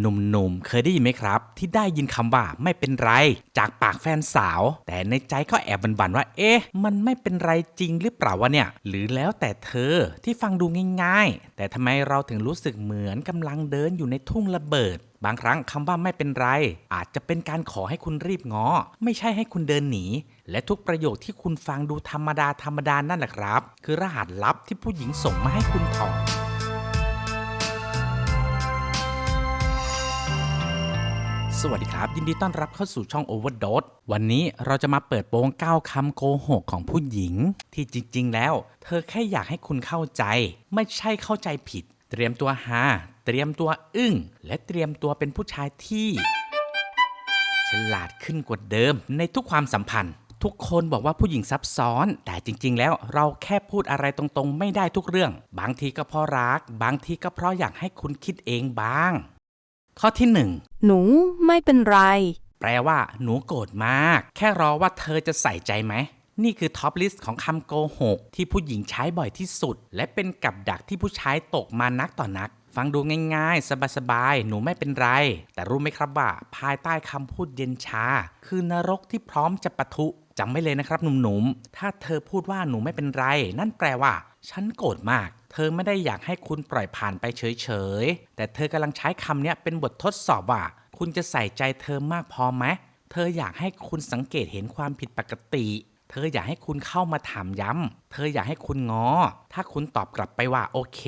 หนุ่มๆ เคยได้ยินไหมครับ ที่ได้ยินคำว่าไม่เป็นไร จากปากแฟนสาว แต่ในใจก็แอบบันๆว่า เอ๊ะ มันไม่เป็นไรจริงหรือเปล่าวะเนี่ย หรือแล้วแต่เธอที่ฟังดูง่ายๆ แต่ทำไมเราถึงรู้สึกเหมือนกำลังเดินอยู่ในทุ่งระเบิดบางครั้งคำว่าไม่เป็นไร อาจจะเป็นการขอให้คุณรีบง้อ ไม่ใช่ให้คุณเดินหนี และทุกประโยคที่คุณฟังดูธรรมดาธรรมดานั่นแหละครับ คือรหัสลับที่ผู้หญิงส่งมาให้คุณถอ สวัสดีครับ ยินดีต้อนรับเข้าสู่ช่อง Overdose วันนี้เราจะมาเปิดโปง9คำโกหกของผู้หญิง ที่จริง ๆ แล้ว เธอแค่อยากให้คุณเข้าใจ ไม่ใช่เข้าใจผิด เตรียมตัวฮาเตรียมตัวอึ้ง และเตรียมตัวเป็นผู้ชายที่ ฉลาดขึ้นกว่าเดิมในทุกความสัมพันธ์ ทุกคนบอกว่าผู้หญิงซับซ้อน แต่จริง ๆ แล้วเราแค่พูดอะไรตรงๆ ไม่ได้ทุกเรื่อง บางทีก็เพราะรัก บางทีก็เพราะอยากให้คุณคิดเองบ้าง ข้อที่หนึ่งหนูไม่เป็นไร แปลว่า หนูโกรธมาก แค่รอว่าเธอจะใส่ใจไหม นี่คือท็อปลิสต์ของคำโกหก ที่ผู้หญิงใช้บ่อยที่สุด และเป็นกับดักที่ผู้ชายตกมานักต่อนัก ฟังดูง่ายๆ สบายๆ หนูไม่เป็นไร แต่รู้ไหมครับว่า ภายใต้คำพูดเย็นชา คือนรกที่พร้อมจะปะทุจำไว้เลยนะครับหนุ่มๆ ถ้าเธอพูดว่าหนูไม่เป็นไร นั่นแปลว่า ฉันโกรธมาก เธอไม่ได้อยากให้คุณปล่อยผ่านไปเฉยๆ แต่เธอกำลังใช้คำนี้เป็นบททดสอบว่า คุณจะใส่ใจเธอมากพอไหม เธออยากให้คุณสังเกตเห็นความผิดปกติ เธออยากให้คุณเข้ามาถามย้ำ เธออยากให้คุณงอ ถ้าคุณตอบกลับไปว่าโอเค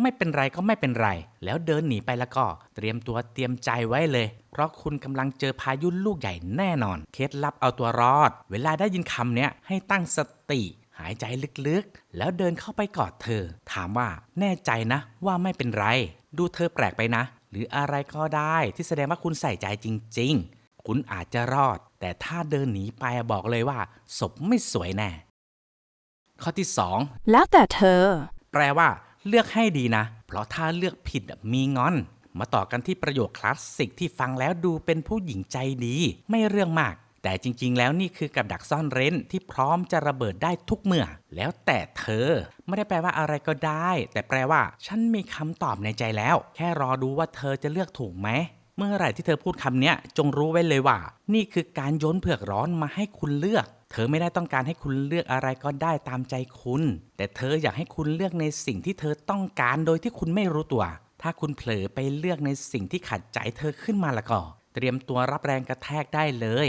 ไม่เป็นไรก็ไม่เป็นไร แล้วเดินหนีไปแล้วก็ เตรียมตัวเตรียมใจไว้เลย เพราะคุณกำลังเจอพายุลูกใหญ่แน่นอน เคล็ดลับเอาตัวรอด เวลาได้ยินคำเนี้ยให้ตั้งสติ หายใจลึกๆ แล้วเดินเข้าไปกอดเธอ ถามว่าแน่ใจนะว่าไม่เป็นไร ดูเธอแปลกไปนะ หรืออะไรก็ได้ที่แสดงว่าคุณใส่ใจจริง ๆ คุณอาจจะรอด แต่ถ้าเดินหนีไปบอกเลยว่า ศพไม่สวยแน่ ข้อที่ 2 แล้วแต่เธอ แปลว่า เลือกให้ดีนะ เพราะถ้าเลือกผิดมีงอน มาต่อกันที่ประโยคคลาสสิกที่ฟังแล้วดูเป็นผู้หญิงใจดี ไม่เรื่องมาก แต่จริง ๆ แล้วนี่คือกับดักซ่อนเร้นที่พร้อมจะระเบิดได้ทุกเมื่อ แล้วแต่เธอ ไม่ได้แปลว่าอะไรก็ได้ แต่แปลว่า ฉันมีคำตอบในใจแล้ว แค่รอดูว่าเธอจะเลือกถูกไหมเมื่อไหร่ที่เธอพูดคำนี้จงรู้ไว้เลยว่า นี่คือการโยนเผือกร้อนมาให้คุณเลือก เธอไม่ได้ต้องการให้คุณเลือกอะไรก็ได้ตามใจคุณ แต่เธออยากให้คุณเลือกในสิ่งที่เธอต้องการโดยที่คุณไม่รู้ตัว ถ้าคุณเผลอไปเลือกในสิ่งที่ขัดใจเธอขึ้นมาละก็ เตรียมตัวรับแรงกระแทกได้เลย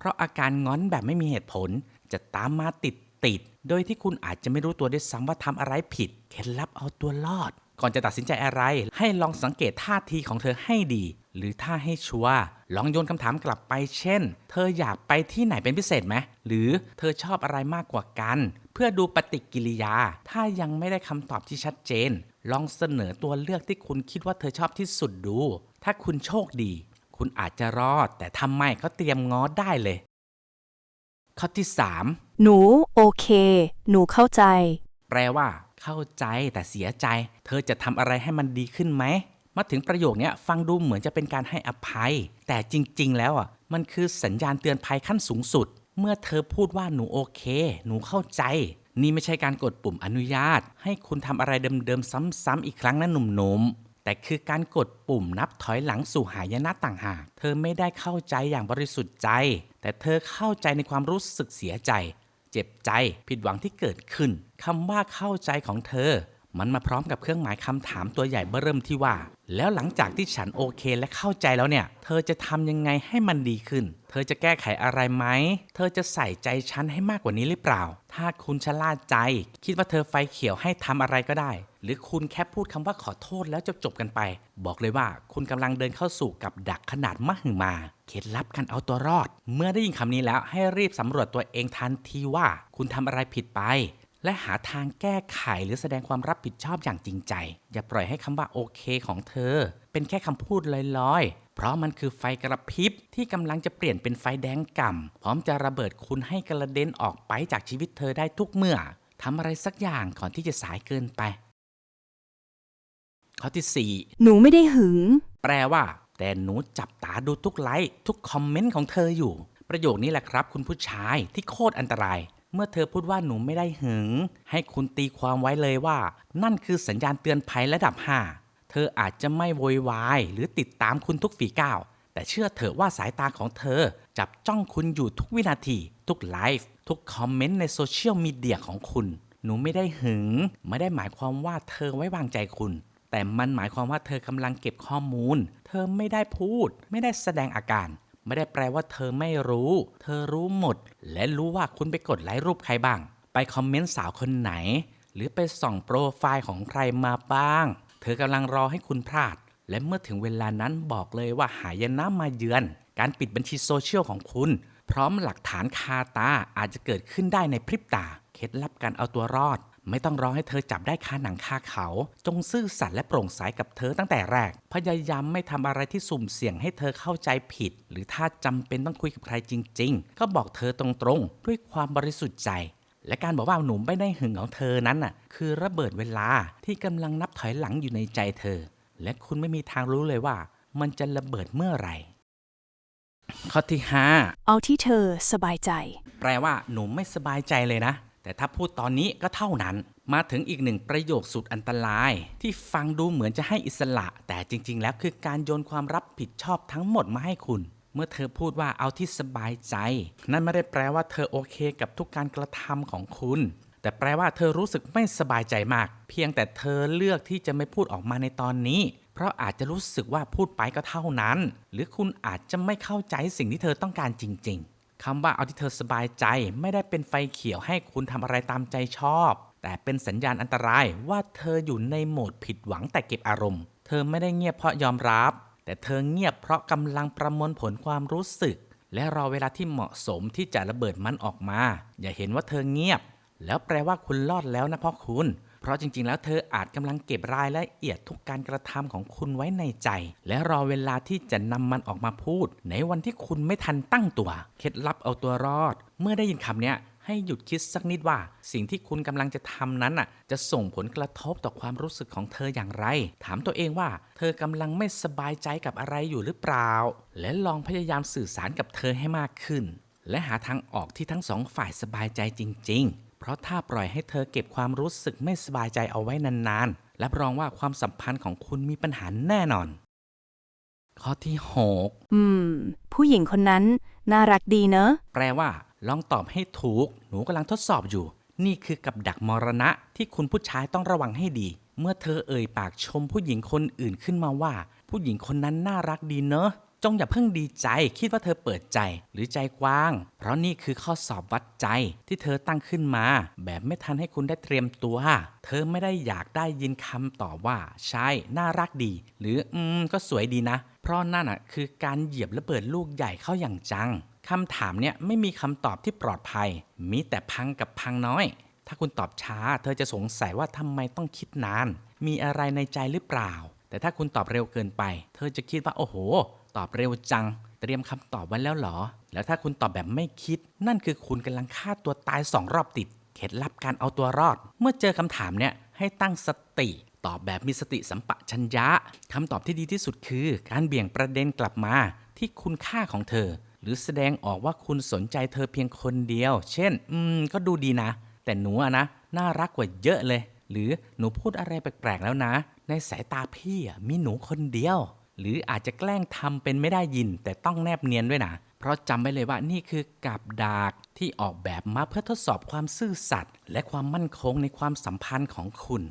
เพราะอาการงอนแบบไม่มีเหตุผล จะตามมาติดติดๆโดยที่คุณอาจจะไม่รู้ตัวด้วยซ้ำว่าทำอะไรผิด เคล็ดลับเอาตัวรอด ก่อนจะตัดสินใจอะไร ให้ลองสังเกตท่าทีของเธอให้ดี หรือถ้าให้ชัวร์ลองโยนคำถามกลับไป เช่น เธออยากไปที่ไหนเป็นพิเศษไหม หรือเธอชอบอะไรมากกว่ากัน เพื่อดูปฏิกิริยา ถ้ายังไม่ได้คำตอบที่ชัดเจน ลองเสนอตัวเลือกที่คุณคิดว่าเธอชอบที่สุดดู ถ้าคุณโชคดี คุณอาจจะรอด แต่ทำไมก็เตรียมง้อได้เลย ข้อที่3หนูโอเค หนูเข้าใจ แปลว่า เข้าใจแต่เสียใจ เธอจะทำอะไรให้มันดีขึ้นไหม มาถึงประโยคเนี้ยฟังดูเหมือนจะเป็นการให้อภัย แต่จริง ๆ แล้วอะ มันคือสัญญาณเตือนภัยขั้นสูงสุด เมื่อเธอพูดว่าหนูโอเค หนูเข้าใจนี่ไม่ใช่การกดปุ่มอนุญาต ให้คุณทำอะไรเดิมๆ ซ้ำๆอีกครั้งนะหนุ่มๆ แต่คือการกดปุ่มนับถอยหลังสู่หายนะต่างหาก เธอไม่ได้เข้าใจอย่างบริสุทธิ์ใจ แต่เธอเข้าใจในความรู้สึกเสียใจ เจ็บใจ ผิดหวังที่เกิดขึ้นคำว่าเข้าใจของเธอ มันมาพร้อมกับเครื่องหมายคำถามตัวใหญ่เบื้อเริ่มที่ว่า แล้วหลังจากที่ฉันโอเคและเข้าใจแล้วเนี่ย เธอจะทำยังไงให้มันดีขึ้น เธอจะแก้ไขอะไรไหม เธอจะใส่ใจฉันให้มากกว่านี้หรือเปล่า ถ้าคุณชะล่าใจ คิดว่าเธอไฟเขียวให้ทำอะไรก็ได้ หรือคุณแค่พูดคำว่าขอโทษแล้วจบจบกันไป บอกเลยว่าคุณกำลังเดินเข้าสู่กับดักขนาดมหึมา เคล็ดลับการเอาตัวรอด เมื่อได้ยินคำนี้แล้วให้รีบสำรวจตัวเองทันทีว่า คุณทำอะไรผิดไป และหาทางแก้ไขหรือแสดงความรับผิดชอบอย่างจริงใจ อย่าปล่อยให้คำว่าโอเคของเธอ เป็นแค่คำพูดลอยๆ เพราะมันคือไฟกระพริบที่กำลังจะเปลี่ยนเป็นไฟแดงก่ำพร้อมจะระเบิดคุณให้กระเด็นออกไปจากชีวิตเธอได้ทุกเมื่อทำอะไรสักอย่างก่อนที่จะสายเกินไป ข้อที่ 4 หนูไม่ได้หึง แปลว่า แต่หนูจับตาดูทุกไลค์ทุกคอมเมนต์ของเธออยู่ ประโยคนี้แหละครับ คุณผู้ชายที่โคตรอันตราย เมื่อเธอพูดว่าหนูไม่ได้หึง ให้คุณตีความไว้เลยว่า นั่นคือสัญญาณเตือนภัยระดับ 5 เธออาจจะไม่โวยวาย หรือติดตามคุณทุกฝีก้าวแต่เชื่อเถอะว่าสายตาของเธอ จับจ้องคุณอยู่ทุกวินาที ทุกไลฟ์ทุกคอมเมนต์ในโซเชียลมีเดียของคุณ หนูไม่ได้หึง ไม่ได้หมายความว่าเธอไว้วางใจคุณ แต่มันหมายความว่าเธอกำลังเก็บข้อมูล เธอไม่ได้พูด ไม่ได้แสดงอาการ ไม่ได้แปลว่าเธอไม่รู้ เธอรู้หมด และรู้ว่าคุณไปกดไลค์รูปใครบ้าง ไปคอมเมนต์สาวคนไหน หรือไปส่องโปรไฟล์ของใครมาบ้าง เธอกำลังรอให้คุณพลาด และเมื่อถึงเวลานั้นบอกเลยว่าหายนะมาเยือน การปิดบัญชีโซเชียลของคุณ พร้อมหลักฐานคาตาอาจจะเกิดขึ้นได้ในพริบตา เคล็ดลับการเอาตัวรอด ไม่ต้องรอให้เธอจับได้คาหนังคาเขา จงซื่อสัตย์และโปร่งใสกับเธอตั้งแต่แรก พยายามไม่ทำอะไรที่สุ่มเสี่ยงให้เธอเข้าใจผิด หรือถ้าจำเป็นต้องคุยกับใครจริง ๆ ก็บอกเธอตรงๆ ด้วยความบริสุทธิ์ใจ และการบอกว่าหนูไม่ได้หึงของเธอนั้นน่ะ คือระเบิดเวลาที่กำลังนับถอยหลังอยู่ในใจเธอ และคุณไม่มีทางรู้เลยว่า มันจะระเบิดเมื่อไหร่ข้อที่5เอาที่เธอสบายใจ แปลว่าหนูไม่สบายใจเลยนะ แต่ถ้าพูดตอนนี้ก็เท่านั้น มาถึงอีกหนึ่งประโยคสุดอันตราย ที่ฟังดูเหมือนจะให้อิสระ แต่จริง ๆ แล้วคือการโยนความรับผิดชอบทั้งหมดมาให้คุณ เมื่อเธอพูดว่าเอาที่สบายใจ นั่นไม่ได้แปลว่าเธอโอเคกับทุกการกระทำของคุณ แต่แปลว่าเธอรู้สึกไม่สบายใจมาก เพียงแต่เธอเลือกที่จะไม่พูดออกมาในตอนนี้ เพราะอาจจะรู้สึกว่าพูดไปก็เท่านั้น หรือคุณอาจจะไม่เข้าใจสิ่งที่เธอต้องการจริง ๆ คำว่าเอาที่เธอสบายใจ ไม่ได้เป็นไฟเขียวให้คุณทำอะไรตามใจชอบ แต่เป็นสัญญาณอันตรายว่าเธออยู่ในโหมดผิดหวังแต่เก็บอารมณ์ เธอไม่ได้เงียบเพราะยอมรับ แต่เธอเงียบเพราะกำลังประมวลผลความรู้สึก และรอเวลาที่เหมาะสมที่จะระเบิดมันออกมา อย่าเห็นว่าเธอเงียบ แล้วแปลว่าคุณรอดแล้วนะพ่อคุณ เพราะจริงๆ แล้วเธออาจกำลังเก็บรายละเอียดทุกการกระทำของคุณไว้ในใจ และรอเวลาที่จะนำมันออกมาพูด ในวันที่คุณไม่ทันตั้งตัว เคล็ดลับเอาตัวรอด เมื่อได้ยินคำเนี้ยให้หยุดคิดสักนิดว่า สิ่งที่คุณกำลังจะทำนั้นน่ะจะส่งผลกระทบต่อความรู้สึกของเธออย่างไร ถามตัวเองว่า เธอกำลังไม่สบายใจกับอะไรอยู่หรือเปล่า และลองพยายามสื่อสารกับเธอให้มากขึ้น และหาทางออกที่ทั้งสองฝ่ายสบายใจจริง ๆ เพราะถ้าปล่อยให้เธอเก็บความรู้สึกไม่สบายใจเอาไว้นานๆ รับรองว่าความสัมพันธ์ของคุณมีปัญหาแน่นอน ข้อที่ 6 อืม ผู้หญิงคนนั้น น่ารักดีเนอะ แปลว่า ลองตอบให้ถูก หนูกำลังทดสอบอยู่ นี่คือกับดักมรณะที่คุณผู้ชายต้องระวังให้ดี เมื่อเธอเอ่ยปากชมผู้หญิงคนอื่นขึ้นมาว่า ผู้หญิงคนนั้นน่ารักดีเนอะ จงอย่าเพิ่งดีใจ คิดว่าเธอเปิดใจหรือใจกว้าง เพราะนี่คือข้อสอบวัดใจที่เธอตั้งขึ้นมา แบบไม่ทันให้คุณได้เตรียมตัว เธอไม่ได้อยากได้ยินคำตอบว่า ใช่ น่ารักดี หรืออืมก็สวยดีนะ เพราะนั่นอะคือการเหยียบระเบิดลูกใหญ่เข้าอย่างจังคำถามเนี่ยไม่มีคำตอบที่ปลอดภัย มีแต่พังกับพังน้อย ถ้าคุณตอบช้า เธอจะสงสัยว่าทำไมต้องคิดนาน มีอะไรในใจหรือเปล่า แต่ถ้าคุณตอบเร็วเกินไป เธอจะคิดว่าโอ้โห ตอบเร็วจัง เตรียมคำตอบไว้แล้วหรอ แล้วถ้าคุณตอบแบบไม่คิด นั่นคือคุณกำลังฆ่าตัวตายสองรอบติด เคล็ดลับการเอาตัวรอด เมื่อเจอคำถามเนี่ยให้ตั้งสติ ตอบแบบมีสติสัมปชัญญะคำตอบที่ดีที่สุดคือ การเบี่ยงประเด็นกลับมาที่คุณค่าของเธอ หรือแสดงออกว่าคุณสนใจเธอเพียงคนเดียว เช่น อืม ก็ดูดีนะ แต่หนูอะนะ น่ารักกว่าเยอะเลย หรือหนูพูดอะไรแปลกๆแล้วนะ ในสายตาพี่อะมีหนูคนเดียว หรืออาจจะแกล้งทำเป็นไม่ได้ยิน แต่ต้องแนบเนียนด้วยนะ เพราะจำไว้เลยว่านี่คือกับดักที่ออกแบบมาเพื่อทดสอบความซื่อสัตย์และความมั่นคงในความสัมพันธ์ของคุณ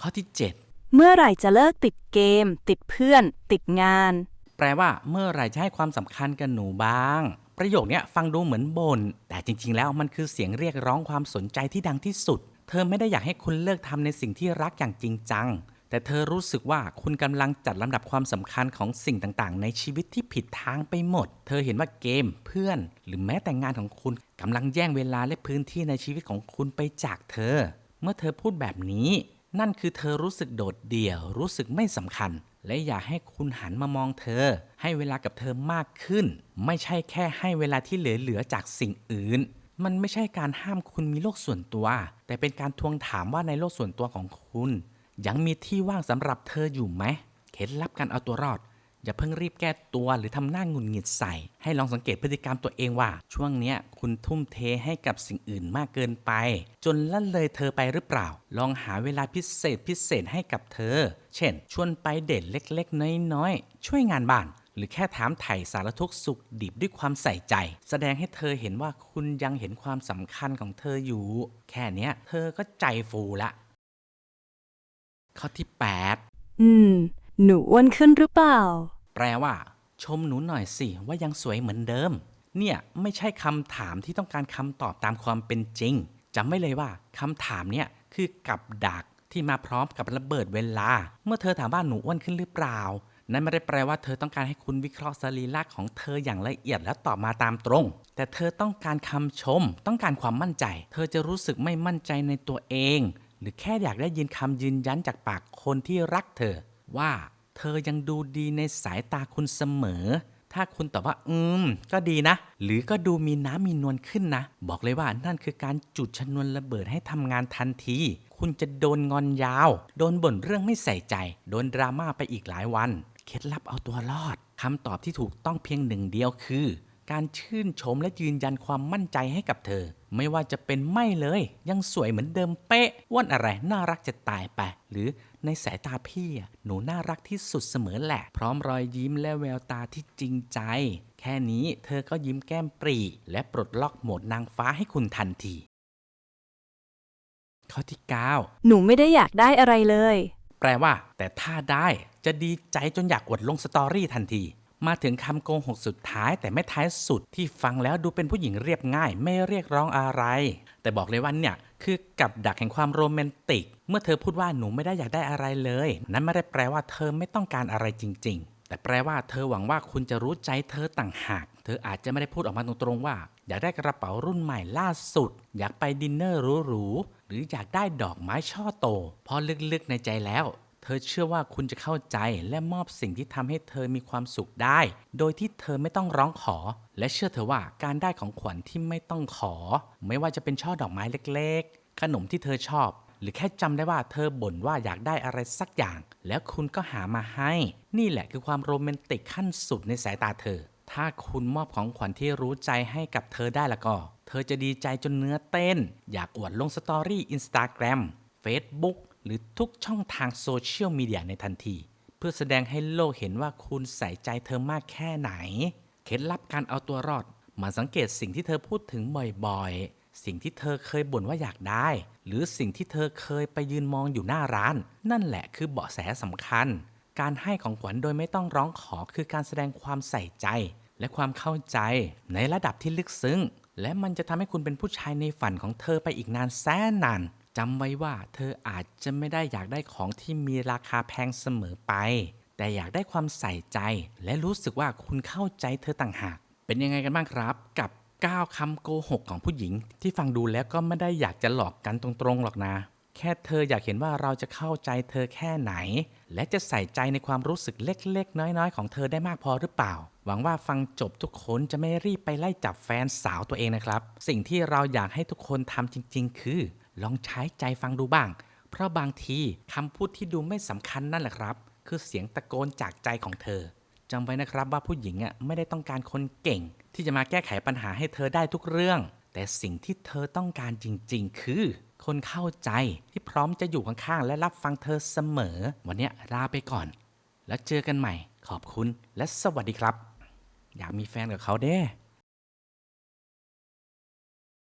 ข้อที่ 7 เมื่อไหร่จะเลิกติดเกม ติดเพื่อน ติดงาน แปลว่าเมื่อไหร่จะให้ความสำคัญกับหนูบ้างประโยคเนี้ยฟังดูเหมือนบน่นแต่จริง ๆ แล้วมันคือเสียงเรียกร้องความสนใจที่ดังที่สุด เธอไม่ได้อยากให้คุณเลิกทำในสิ่งที่รักอย่างจริงจัง แต่เธอรู้สึกว่าคุณกำลังจัดลำดับความสำคัญของสิ่งต่างๆ ในชีวิตที่ผิดทางไปหมด เธอเห็นว่าเกมเพื่อน หรือแม้แต่งานของคุณกำลังแย่งเวลาและพื้นที่ในชีวิตของคุณไปจากเธอ เมื่อเธอพูดแบบนี้ นั่นคือเธอรู้สึกโดดเดี่ยว รู้สึกไม่สำคัญ และอยากให้คุณหันมามองเธอ ให้เวลากับเธอมากขึ้น ไม่ใช่แค่ให้เวลาที่เหลือๆจากสิ่งอื่นมันไม่ใช่การห้ามคุณมีโลกส่วนตัว แต่เป็นการทวงถามว่าในโลกส่วนตัวของคุณ ยังมีที่ว่างสำหรับเธออยู่ไหมเคล็ดลับการเอาตัวรอด อย่าเพิ่งรีบแก้ตัวหรือทำหน้าหงุนหงิดใส่ ให้ลองสังเกตพฤติกรรมตัวเองว่า ช่วงเนี้ยคุณทุ่มเทให้กับสิ่งอื่นมากเกินไป จนละเลยเธอไปหรือเปล่า ลองหาเวลาพิเศษพิเศษให้กับเธอ เช่น ชวนไปเดทเล็กๆ น้อยๆ ช่วยงานบ้านหรือแค่ถามไถ่สารทุกข์สุขดิบด้วยความใส่ใจ แสดงให้เธอเห็นว่าคุณยังเห็นความสำคัญของเธออยู่ แค่นี้เธอก็ใจฟูละ ข้อที่ 8 อืม หนูอ้วนขึ้นหรือเปล่า แปลว่า ชมหนูหน่อยสิ ว่ายังสวยเหมือนเดิม เนี่ยไม่ใช่คำถามที่ต้องการคำตอบตามความเป็นจริงจำไว้เลยว่าคำถามเนี่ยคือกับดักที่มาพร้อมกับระเบิดเวลา เมื่อเธอถามว่าหนูอ้วนขึ้นหรือเปล่า นั่นไม่ได้แปลว่าเธอต้องการให้คุณวิเคราะห์สรีระของเธออย่างละเอียดแล้วตอบมาตามตรง แต่เธอต้องการคำชม ต้องการความมั่นใจ เธอจะรู้สึกไม่มั่นใจในตัวเอง หรือแค่อยากได้ยินคำยืนยันจากปากคนที่รักเธอ ว่าเธอยังดูดีในสายตาคุณเสมอ ถ้าคุณตอบว่า อืม ก็ดีนะ หรือก็ดูมีน้ำมีนวลขึ้นนะ บอกเลยว่านั่นคือการจุดชนวนระเบิดให้ทำงานทันที คุณจะโดนงอนยาว โดนบ่นเรื่องไม่ใส่ใจ โดนดราม่าไปอีกหลายวัน เคล็ดลับเอาตัวรอดคำตอบที่ถูกต้องเพียงหนึ่งเดียวคือ การชื่นชมและยืนยันความมั่นใจให้กับเธอ ไม่ว่าจะเป็นไม่เลย ยังสวยเหมือนเดิมเป๊ะอ้วนอะไรน่ารักจะตายไปหรือในสายตาพี่อะหนูน่ารักที่สุดเสมอแหละ พร้อมรอยยิ้มและแววตาที่จริงใจ แค่นี้เธอก็ยิ้มแก้มปรี และปลดล็อกโหมดนางฟ้าให้คุณทันทีข้อที่ 9 หนูไม่ได้อยากได้อะไรเลย แปลว่า แต่ถ้าได้จะดีใจจนอยากอวดลงสตอรี่ทันที มาถึงคำโกหกสุดท้ายแต่ไม่ท้ายสุดที่ฟังแล้วดูเป็นผู้หญิงเรียบง่าย ไม่เรียกร้องอะไร แต่บอกเลยว่าเนี่ยคือกับดักแห่งความโรแมนติก เมื่อเธอพูดว่าหนูไม่ได้อยากได้อะไรเลย นั้นไม่ได้แปลว่าเธอไม่ต้องการอะไรจริง ๆ แต่แปลว่าเธอหวังว่าคุณจะรู้ใจเธอต่างหาก เธออาจจะไม่ได้พูดออกมาตรงๆว่า อยากได้กระเป๋ารุ่นใหม่ล่าสุด อยากไปดินเนอร์หรูๆหรืออยากได้ดอกไม้ช่อโตเพราะลึกๆในใจแล้ว เธอเชื่อว่าคุณจะเข้าใจและมอบสิ่งที่ทำให้เธอมีความสุขได้ โดยที่เธอไม่ต้องร้องขอ และเชื่อเธอว่าการได้ของขวัญที่ไม่ต้องขอ ไม่ว่าจะเป็นช่อดอกไม้เล็กๆ ขนมที่เธอชอบ หรือแค่จำได้ว่าเธอบ่นว่าอยากได้อะไรสักอย่าง แล้วคุณก็หามาให้ นี่แหละคือความโรแมนติกขั้นสุดในสายตาเธอ ถ้าคุณมอบของขวัญที่รู้ใจให้กับเธอได้ละก็ เธอจะดีใจจนเนื้อเต้น อยากอวดลงสตอรี่อินสตาแกรม Facebook หรือทุกช่องทางโซเชียลมีเดียในทันที เพื่อแสดงให้โลกเห็นว่าคุณใส่ใจเธอมากแค่ไหน เคล็ดลับการเอาตัวรอด มาสังเกตสิ่งที่เธอพูดถึงบ่อยๆ สิ่งที่เธอเคยบ่นว่าอยากได้ หรือสิ่งที่เธอเคยไปยืนมองอยู่หน้าร้าน นั่นแหละคือเบาะแสสำคัญ การให้ของขวัญโดยไม่ต้องร้องขอคือการแสดงความใส่ใจ และความเข้าใจในระดับที่ลึกซึ้ง และมันจะทำให้คุณเป็นผู้ชายในฝันของเธอไปอีกนานแสนนาน จำไว้ว่าเธออาจจะไม่ได้อยากได้ของที่มีราคาแพงเสมอไป แต่อยากได้ความใส่ใจ และรู้สึกว่าคุณเข้าใจเธอต่างหาก เป็นยังไงกันบ้างครับ กับ 9คำโกหกของผู้หญิง ที่ฟังดูแล้วก็ไม่ได้อยากจะหลอกกันตรงๆหรอกนะ แค่เธออยากเห็นว่าเราจะเข้าใจเธอแค่ไหน และจะใส่ใจในความรู้สึกเล็กๆ น้อยๆ ของเธอได้มากพอหรือเปล่าหวังว่าฟังจบทุกคนจะไม่รีบไปไล่จับแฟนสาวตัวเองนะครับ สิ่งที่เราอยากให้ทุกคนทำจริง ๆ คือ ลองใช้ใจฟังดูบ้าง เพราะบางทีคำพูดที่ดูไม่สำคัญนั่นแหละครับ คือเสียงตะโกนจากใจของเธอจำไว้นะครับว่าผู้หญิงอะไม่ได้ต้องการคนเก่ง ที่จะมาแก้ไขปัญหาให้เธอได้ทุกเรื่อง แต่สิ่งที่เธอต้องการจริง ๆ คือ คนเข้าใจที่พร้อมจะอยู่ข้างๆและรับฟังเธอเสมอ วันนี้ลาไปก่อน แล้วเจอกันใหม่ ขอบคุณและสวัสดีครับ อยากมีแฟนกับเขาเด้